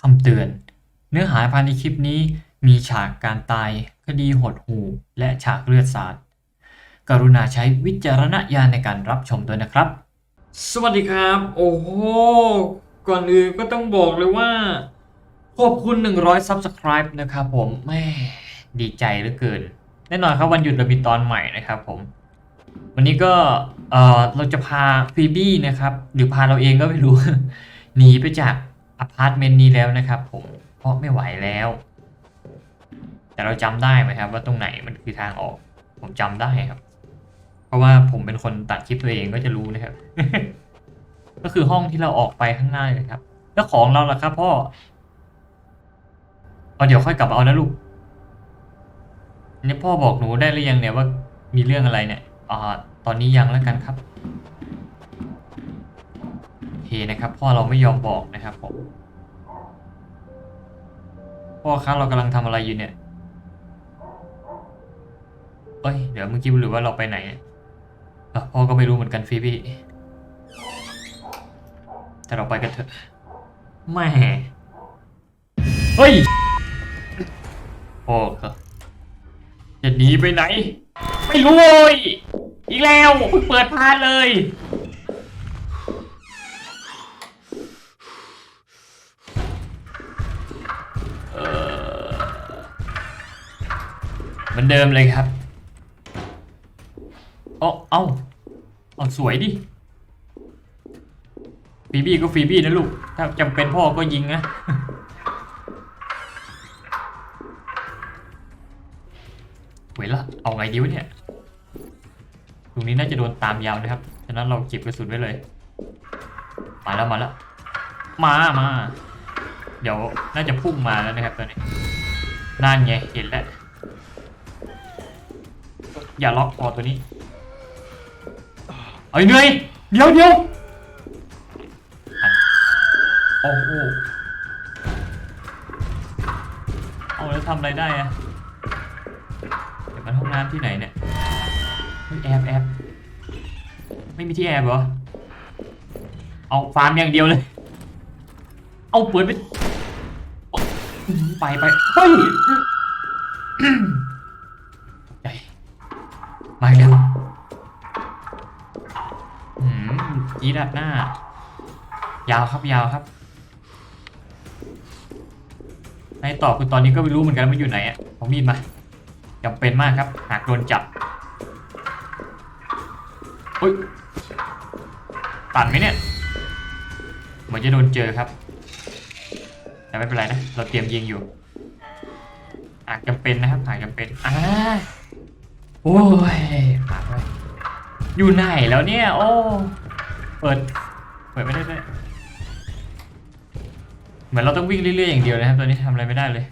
คำเตือน เนื้อหาภายในคลิปนี้มีฉากการตาย คดีหดหู่ และฉากเลือดสาด กรุณาใช้วิจารณญาณในการรับชมด้วยนะครับ สวัสดีครับ โอ้โห ก่อนอื่นก็ต้องบอกเลยว่า ขอบคุณ 100 Subscribe นะครับผมแม่ดีใจเหลือเกิน แน่นอนครับวันหยุดเรามีตอนใหม่นะครับผม วันนี้ก็เออเราจะพาฟีบี้นะครับ หรือพาเราเองก็ไม่รู้ หนีไปจาก อพาร์ตเมนต์นี้แล้วนะครับผมเพราะไม่ไหวแล้ว แต่เราจำได้ไหมครับว่าตรงไหนมันคือทางออก ผมจำได้ครับ เพราะว่าผมเป็นคนตัดคลิปตัวเองก็จะรู้นะครับ ก็คือห้องที่เราออกไปข้างหน้าเลยครับ แล้วของเราล่ะครับพ่อเอาเดี๋ยวค่อยกลับมาเอานะลูกอันนี้พ่อบอกหนูได้หรือยังเนี่ยว่ามีเรื่องอะไรเนี่ยอ่าตอนนี้ยังแล้วกันครับ เคนะครับ พ่อเราไม่ยอมบอกนะครับผมพ่อครับเรากำลังทำอะไรอยู่เนี่ยเอ้ยเดี๋ยวเมื่อกี้หรือว่าเราไปไหนพ่อก็ไม่รู้เหมือนกันฟีบี้แต่เราไปกันเถอะแม่เฮ้ยพ่อครับจะหนีไปไหน ไม่รู้เลยอีกแล้วเพิ่งเปิดพานเลย มือนเดิมเลยครับเอ้าเอ้าเอาสวยดิฟีบี้ก็ฟีบี้นะลูก ถ้าจำเป็นพ่อก็ยิงนะ เว้ยละ เอาไงดีวะเนี่ย ตรงนี้น่าจะโดนตามยาวนะครับ ฉะนั้นเราเก็บกระสุนไว้เลย มาแล้วมาแล้ว มามา เดี๋ยวน่าจะพุ่งมาแล้วนะครับตอนนี้ นั่นไง เห็นแล้ว อย่าล็อกคอตัวนี้เอ้ยเหนื่อยเดี๋ยวเดี๋ยวโอ้โหเอาแล้วทำอะไรได้อะเดี๋ยวมันห้องน้ำที่ไหนเนี่ยแอบแอบไม่มีที่แอบเหรอ เอาฟาร์มอย่างเดียวเลย เอาเปิดไป ไปไปเฮ้ย มาอีกแล้วหืมจีดัดหน้า ยาวครับยาวครับ ในต่อคือตอนนี้ก็ไม่รู้เหมือนกันว่าอยู่ไหนอะผมมีดมาจำเป็นมากครับ หากโดนจับเฮ้ยตันไหมเนี่ย เหมือนจะโดนเจอครับ แต่ไม่เป็นไรนะ เราเตรียมยิงอยู่ หากจำเป็นนะครับ หากจำเป็นอ่า โอ้ยผ่านไปอยู่ไหนแล้วเนี่ย โอ้ เปิด เปิดไม่ได้ด้วยเหมือนเราต้องวิ่งเรื่อย ๆ อย่างเดียวนะครับ ตอนนี้ทำอะไรไม่ได้เลย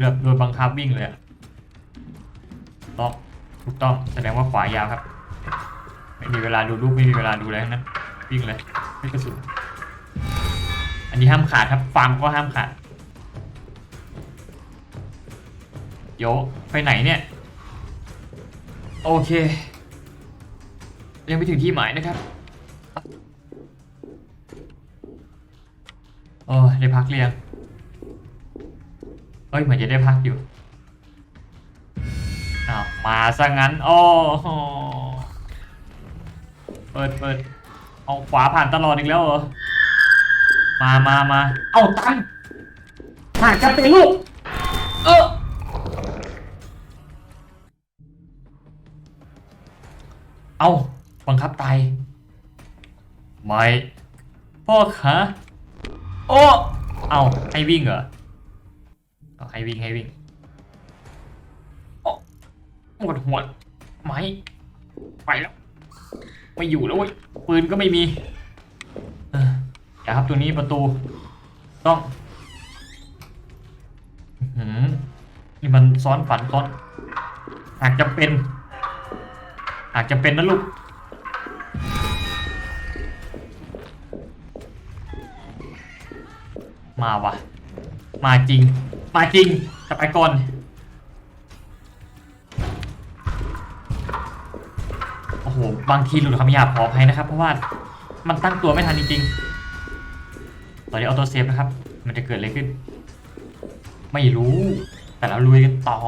แบบโดนบังคับวิ่งเลยอะต้องถูกต้อง แสดงว่าขวายาวครับ ไม่มีเวลาดูลูกไม่มีเวลาดูอะไรทั้งนั้น วิ่งเลย ไม่กระสุน อันนี้ห้ามขาดครับ ฟาร์มก็ห้ามขาด โย ไปไหนเนี่ย โอเค ยังไม่ถึงที่หมายนะครับโอ้ได้พักเรียงเอ้ยเหมือนจะได้พักอยู่อ้าวมาซะงั้นโอ้โหเปิดเปิดเอาขวาผ่านตลอดอีกแล้วเหรอมามามาเอาตังหากจะเป็นลูก เออ เอาบังคับตายไม่พ่อขาโอ้เอาให้วิ่งเหรอเอาให้วิ่งให้วิ่งโอ้หมดหัวไม่ไปแล้ว ไม่อยู่แล้วเว้ยปืนก็ไม่มีอย่าครับตัวนี้ประตู ต้องอื้อหือนี่มันซ้อนฝันซ้อนหากจะเป็นากจะเป็นนะลูก มาวะมาจริง มาจริงกลับไปก่อนโอ้โห บางทีหลุดคำหยาบขออภัยนะครับ เพราะว่ามันตั้งตัวไม่ทันจริงๆ ตอนนี้ออโต้เซฟนะครับ มันจะเกิดอะไรขึ้น ไม่รู้ แต่เราลุยกันต่อ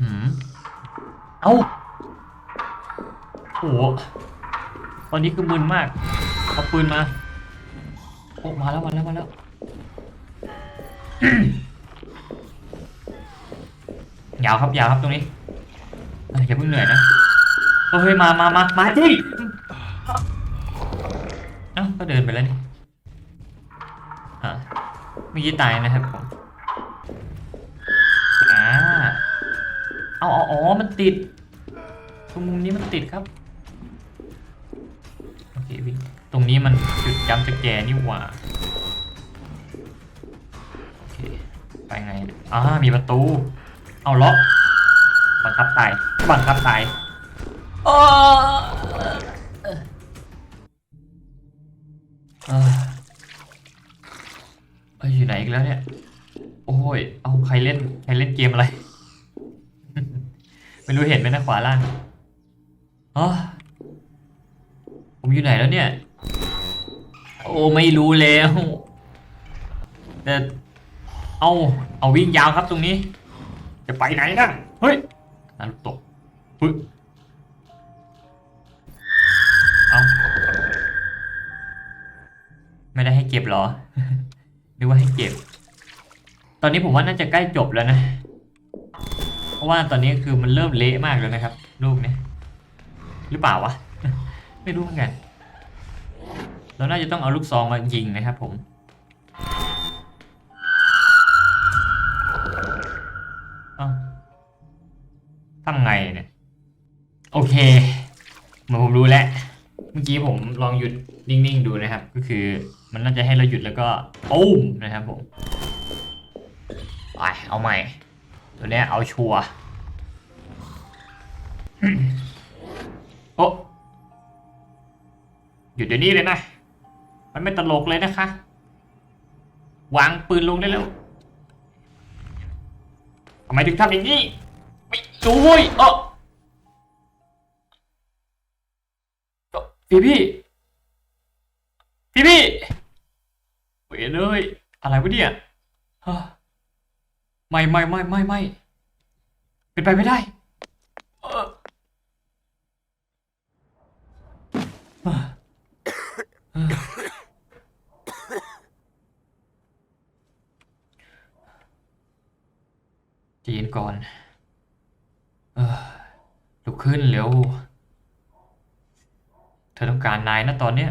หืม เอ้า โอ้โหตอนนี้คือมึนมาก เอาปืนมาโอ้มาแล้วมาแล้วมาแล้วยาวครับยาวครับตรงนี้เอ้ยอย่าเพิ่งเหนื่อยนะเฮ้ยมามามามาจริงเอ้าก็เดินไปแล้วนี่อะเมื่อกี้ตายนะครับผมอ่าเอาเอาอ๋อมันติดตรงมุมนี้มันติดครับ รงนี้มันจุดจำสแกนนี่หว่าโอเคไปไงเนี่ยอ่ามีประตู เอาล็อกบังคับตายบังคับตายโอ้เอ้ยเอ้ยอยู่ไหนอีกแล้วเนี่ย โอ้ย เอาใครเล่น ใครเล่นเกมอะไร ไม่รู้เห็นไหมนะขวาล่างอ๋อผมอยู่ไหนแล้วเนี่ย โอ้ไม่รู้แล้วแต่เอาเอาวิ่งยาวครับตรงนี้ จะไปไหนนะเฮ้ยนารุโตะเฮ้ยเอาไม่ได้ให้เก็บเหรอนึกว่าให้เก็บ ตอนนี้ผมว่าน่าจะใกล้จบแล้วนะ เพราะว่าตอนนี้คือมันเริ่มเละมากแล้วนะครับรูปนี้หรือเปล่าวะ ไม่รู้เหมือนกัน เราน่าจะต้องเอาลูกซองมายิงนะครับผมทำไงเนี่ย โอเคเหมือนผมรู้แล้ว เมื่อกี้ผมลองหยุดนิ่งๆดูนะครับ ก็คือมันน่าจะให้เราหยุดแล้วก็ปุ้มนะครับผมไปเอาใหม่ ตัวนี้เอาชัวร์โอ้หยุดเดี๋ยวนี้เลยนะ มันไม่ตลกเลยนะคะวางปืนลงได้แล้วทำไมถึงทำอย่างนี้ ไม่ดูเว้ยเออพี่พี่พี่พี่เวยเลยอะไรวะเนี่ยไม่ไม่ไม่ไม่ไม่เป็นไปไม่ได้เออ จเย็นก่อน เออลุกขึ้นเร็ว เธอต้องการนายนะตอนเนี้ย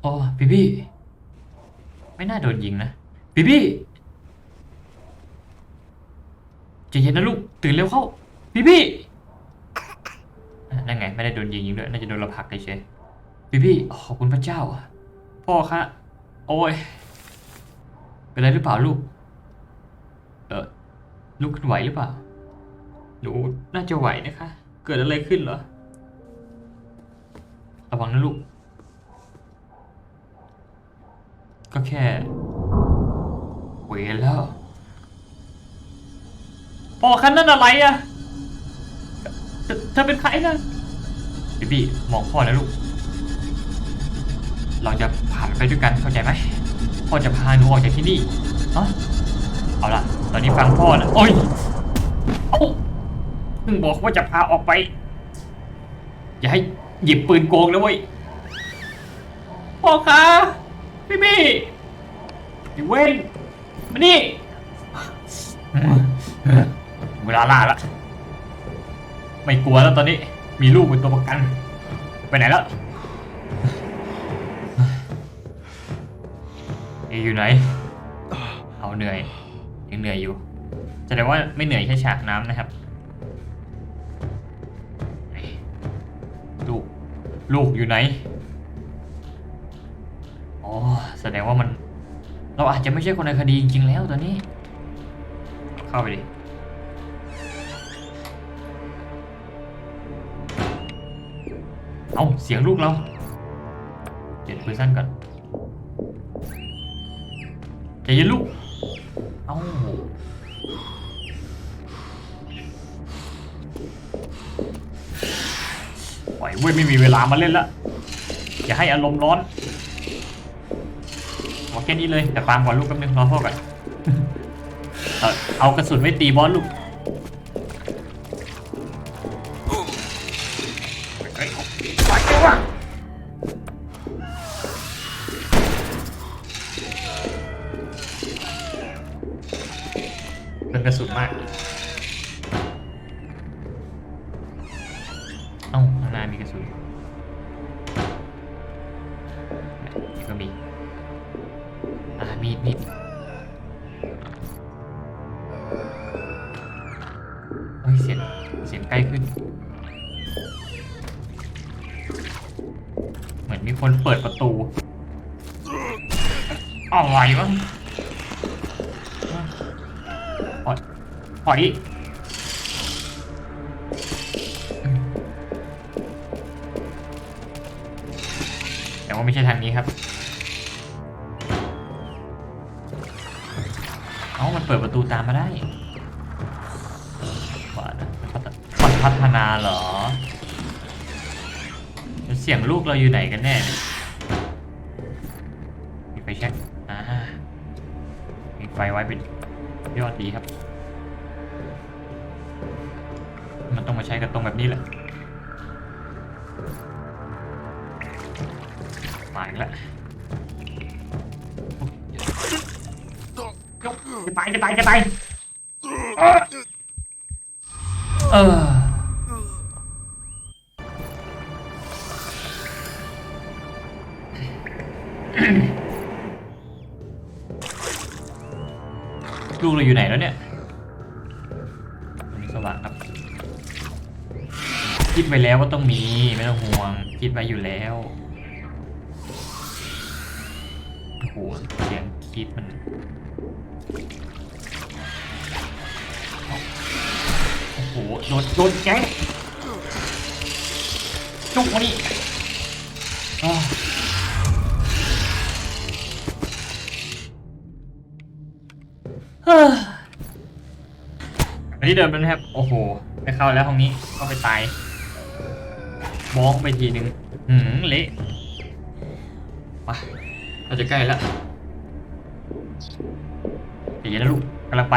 โอ้พี่พี่ ไม่น่าโดนยิงนะ พี่พี่ใจเย็นนะลูก ตื่นเร็วเข้า พี่พี่นั่นไง ไม่ได้โดนยิงยิงด้วย น่าจะโดนเราผลักเฉย พี่พี่ขอบคุณพระเจ้าพ่อคะโอ้ย เป็นไรหรือเปล่าลูก เออลุกขึ้นไหวหรือเปล่า หนูน่าจะไหวนะคะ เกิดอะไรขึ้นเหรอ ระวังนะลูก ก็แค่เวรแล้วพ่อคันนั่นอะไรอะเธอเธอเป็นใครนะพี่พี่มองพ่อนะลูก เราจะผ่านไปด้วยกันเข้าใจไหมพ่อจะพาหนูออกจากที่นี่เอเอาล่ะตอนนี้ฟังพ่อนะโอ้ยเอ้าเพิ่งบอกว่าจะพาออกไป อย่าให้หยิบปืนโกงแล้วเว้ยพ่อคะพี่พี่ไอ้เว้นมานี่เวลาล่าละไม่กลัวแล้วตอนนี้มีลูกเป็นตัวประกัน ไปไหนแล้ว อ๊ะอยู่ไหน เอาเหนื่อยยังเหนื่อยอยู่แสดงว่าไม่เหนื่อยแค่ฉากน้ำนะครับ ลูก ลูกอยู่ไหน อ๋อ แสดงว่ามัน เราอาจจะไม่ใช่คนในคดีจริงๆแล้วตอนนี้ เข้าไปดิเอาเสียงลูกเรา เปลี่ยนปืนสั้นก่อน ใจเย็นลูก เอาล่อยเว้ยไม่มีเวลามาเล่นละอย่าให้อารมณ์ร้อนเอาแค่นี้เลยแต่ปาล์มก่อนลูกแป๊บนึงรอพ่อก่อนเอาเอากระสุนไว้ตีบอสลูกเฮ้ยไปเร็วว่ะเป็ กระสุนมาก ปล่อยแต่ว่าไม่ใช่ทางนี้ครับ เอ้า มันเปิดประตูตามมาได้ว่านะมันพัฒนาเหรอ เสียงลูกเราอยู่ไหนกันแน่มีไฟแช็กอ่ามีไฟไว้เป็น มาอีกแล้วจะตายจะตายจะตายเออลูกเราอยู่ไหนแล้วเนี่ยตรงนี้สว่างครับ คิดไว้แล้วว่าต้องมี ไม่ต้องห่วง คิดไว้อยู่แล้ว คิดมันโอ้โหโดนโดนแก๊งจุกมาดิอ้าวเฮ้ออันนี้เดินไปนะครับ โอ้โหไม่เข้าแล้วห้องนี้เข้าไปตายมองไปทีนึงหืมเละไปเราจะใกล้แล้ว เดี๋ยวนะลูกกำลังไป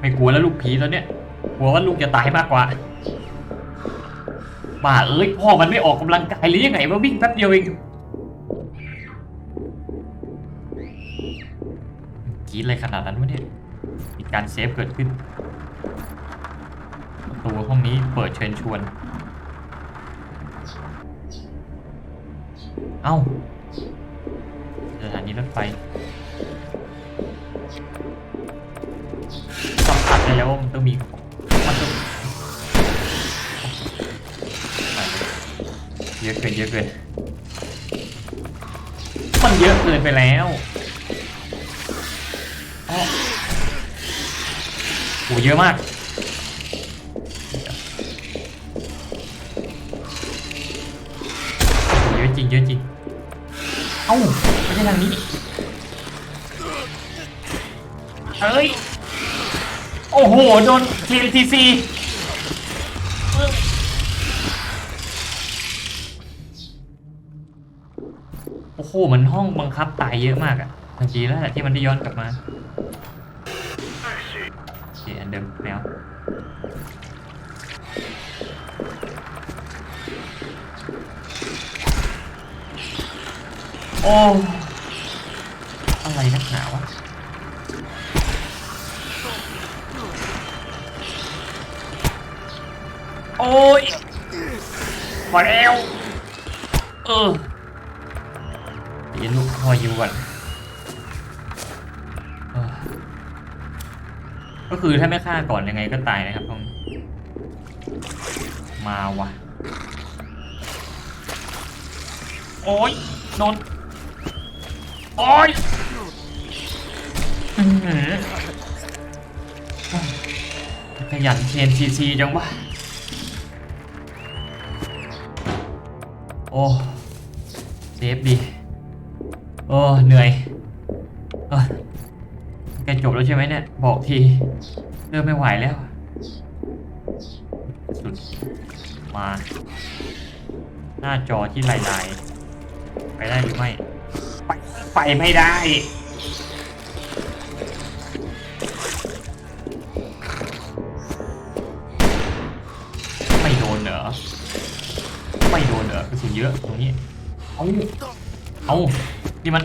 ไม่กลัวแล้วลูกผีตอนเนี้ยกลัวว่าลูกจะตายมากกว่าบ้าเอ้ยพ่อมันไม่ออกกำลังกายหรือยังไงว่าวิ่งแป๊บเดียวเองกีดอะไรขนาดนั้นวะเนี่ยมีการเซฟเกิดขึ้นประตูห้องนี้เปิดเชิญชวน เอ้าสถานีรถไฟ แล้วว่ามันต้องมีมันต้องเยอะเกินเยอะเกินมันเยอะเกินไปแล้วอ้เยอะมากเยอะจริงเยอะจริง เอ้าไม่ใช่ทางนี้เอ้ย โอ้โห โดน TNTC โอ้โห มันห้องบังคับตายเยอะมากอะทันทีแล้วแหละที่มันได้ย้อนกลับมาโอเคอันเดิมแล้วโอ้ อ้ยพอแล้วเออเดี๋ยวลูกพออยู่ก่อนก็คือถ้าไม่ฆ่าก่อนยังไงก็ตายนะครับผมมาวะโอ้ยโดนโอ้ยขยันเชนซีซีจังวะ อ้เซฟดีโอ้เหนื่อยเอ้ยใกจบแล้วใช่ไหมเนี่ย บอกที เริ่มไม่ไหวแล้ว สุด มา หน้าจอที่ลายๆ ไปได้หรือไม่ ไปไม่ได้ รอกระสุนเยอะตรงนี้ เอาเอานี่มัน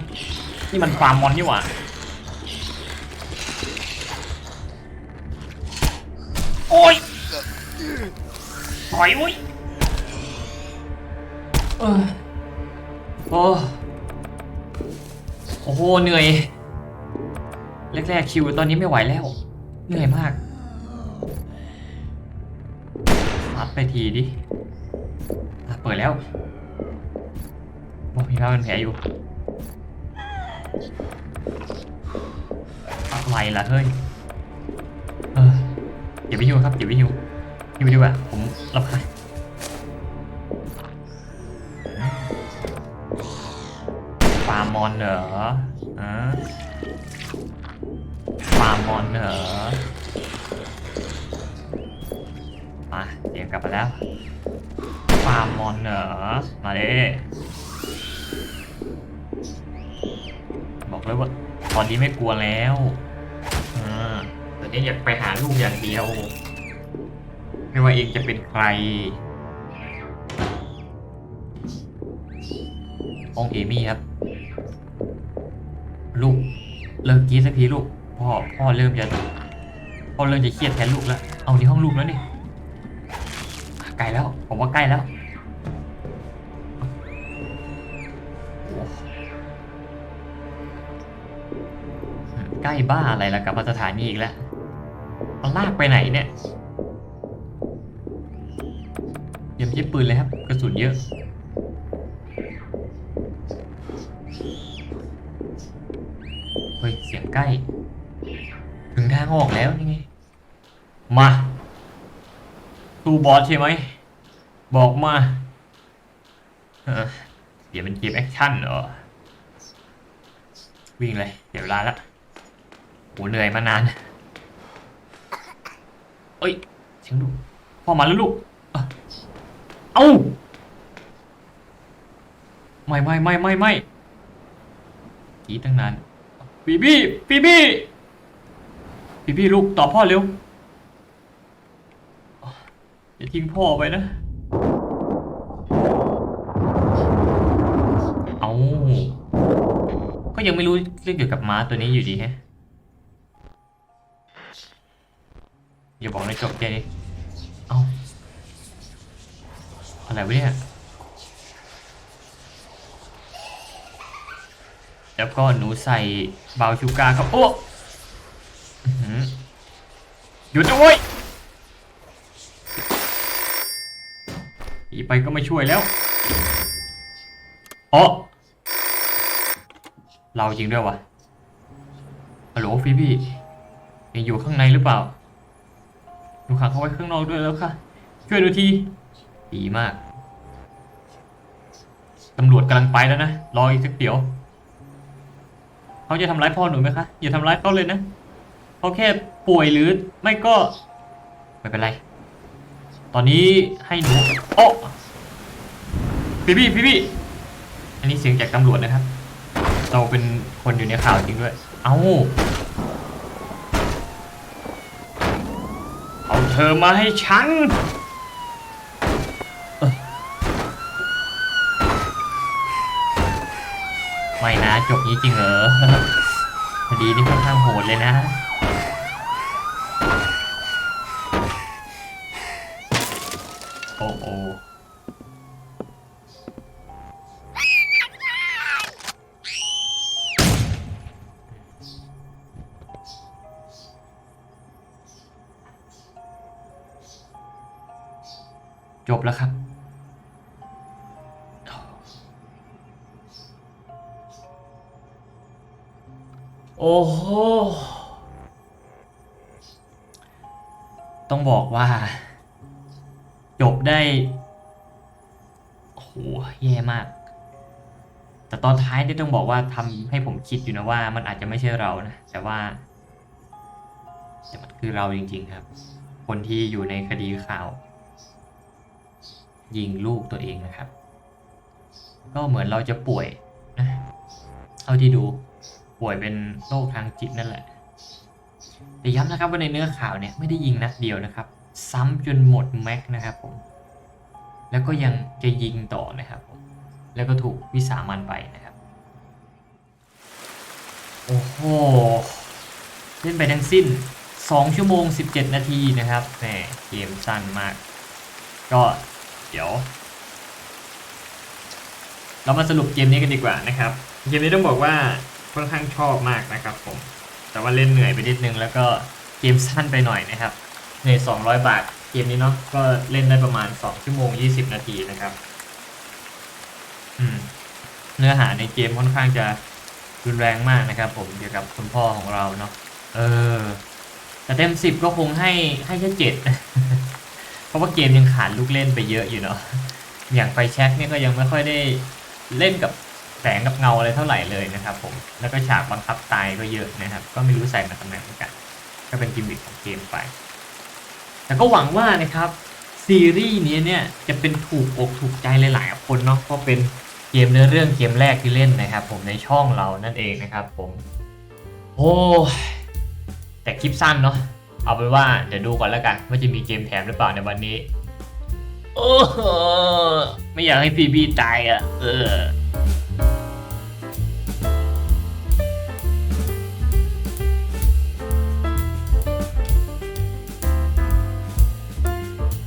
นี่มันฟาร์มมอนนี่หว่า โอ้ยถอยอุ้ยเออโอ้โอ้โห เหนื่อย แรกๆคิวตอนนี้ไม่ไหวแล้ว เหนื่อยมากอัดไปทีดิอะ เปิดแล้วโอ้มีผ้าเป็นแผลอยู่ อะไรล่ะเฮ้ยเอออย่าไปหิวครับอย่าไปหิวหิวดีกว่าผมรับคายฟาร์มมอนเหรอฮะฟาร์มมอนเหรอมาเดี๋ยวกลับมาแล้ว ฟาร์มมอนเหรอมาเลยบอกเลยว่าตอนนี้ไม่กลัวแล้วอ่าตอนนี้อยากไปหาลูกอย่างเดียว ไม่ว่าเองจะเป็นใครองเอมี่ครับ ลูกเลิกกีสักทีลูกพ่อพ่อเริ่มจะพ่อเริ่มจะเครียดแทนลูกแล้ว เอานี่ห้องลูกแล้วนี่ใกล้แล้ว ผมว่าใกล้แล้ว ล้บ้าอะไรละกลับมาสถานีอีกแล้วมันลากไปไหนเนี่ยเยี่ยมยิบปืนเลยครับ กระสุนเยอะ เฮ้ย เสียงใกล้ ถึงทางออกแล้วนี่ไง มาตูบอสใช่ไหม บอกมาเออเดี๋ยวเป็นเกมแอคชั่นเหรอ วิ่งเลย เดี๋ยวเวลาละ โหเหนื่อยมานานเอ้ยเสียงลูกพ่อมาแล้วลูก เอ้าไม่ไม่ไม่ไม่ไม่กีตั้งนานบีบี้บีบี้บีบี้ลูกตอบพ่อเร็วอย่าทิ้งพ่อไปนะ เอาก็ยังไม่รู้เรื่องเกี่ยวกับม้าตัวนี้อยู่ดีแฮะ อย่าบอกในจบแค่นี้เอาอะไรวะเนี่ยแล้วก็หนูใส่บาวชูกาครับโอ้หยุดนะเว้ยอีไปก็ไม่ช่วยแล้วอ๋อเราจริงด้วยวะฮัลโหลฟีบี้ยังอยู่ข้างในหรือเปล่า หนูขังเขาไว้ข้างนอกด้วยแล้วค่ะ ช่วยดูที ดีมาก ตำรวจกำลังไปแล้วนะ รออีกสักเดี๋ยว เขาจะทำร้ายพ่อหนูไหมคะ อย่าทำร้ายเขาเลยนะเขาแค่ป่วยหรือไม่ก็ ไม่เป็นไร ตอนนี้ให้หนู โอ้พี่พี่พี่พี่อันนี้เสียงจากตำรวจนะครับ เราเป็นคนอยู่ในข่าวจริงด้วย เอาเอา เธอมาให้ฉัน ไม่นะ จบนี้จริงเหรอ พอดีนี่ค่อนข้างโหดเลยนะ ต้องบอกว่า จบได้โหแย่มาก แต่ตอนท้ายนี่ต้องบอกว่าทำให้ผมคิดอยู่นะว่า มันอาจจะไม่ใช่เรานะ แต่ว่าแต่มันคือเราจริง ๆครับ คนที่อยู่ในคดีข่าว ยิงลูกตัวเองนะครับ ก็เหมือนเราจะป่วยนะเท่าที่ดูป่วยเป็นโรคทางจิตนั่นแหละ แต่ย้ำนะครับว่าในเนื้อข่าวเนี่ยไม่ได้ยิงนัดเดียวนะครับ ซ้ำจนหมดแม็กนะครับผมแล้วก็ยังจะยิงต่อนะครับผมแล้วก็ถูกวิสามันไปนะครับ โอ้โหเล่นไปทั้งสิ้น 2 ชั่วโมง 17 นาทีนะครับแหมเกมสั้นมาก ก็เดี๋ยว เรามาสรุปเกมนี้กันดีกว่านะครับ เกมนี้ต้องบอกว่าค่อนข้างชอบมากนะครับผม แต่ว่าเล่นเหนื่อยไปนิดนึง แล้วก็เกมสั้นไปหน่อยนะครับใน 200 บาทเกมนี้เนาะก็เล่นได้ประมาณ 2 ชั่วโมง 20 นาทีนะครับเนื้อหาในเกมค่อนข้างจะรุนแรงมากนะครับ ผมเกี่ยวกับคุณพ่อของเราเนาะเออ แต่เต็ม10ก็คงให้ให้แค่เจ็ดเพราะว่าเกมยังขาดลูกเล่นไปเยอะอยู่เนาะอย่างไฟแช็กเนี่ยก็ยังไม่ค่อยได้เล่นกับ แสงกับเงาอะไรเท่าไหร่เลยนะครับผม แล้วก็ฉากบังคับตายก็เยอะนะครับ ก็ไม่รู้ใส่มาทำไมเหมือนกัน ก็เป็นกิมมิคของเกมไป แต่ก็หวังว่านะครับซีรีส์นี้เนี่ยจะเป็นถูกอกถูกใจหลายๆคนเนาะ เพราะเป็นเกมเนื้อเรื่องเกมแรกที่เล่นนะครับ ผมในช่องเรานั่นเองนะครับผม โอ้ แต่คลิปสั้นเนาะ เอาเป็นว่าเดี๋ยวดูก่อนแล้วกันว่าจะมีเกมแถมหรือเปล่าในวันนี้ โอ้ไม่อยากให้พีบีตายอะ เออ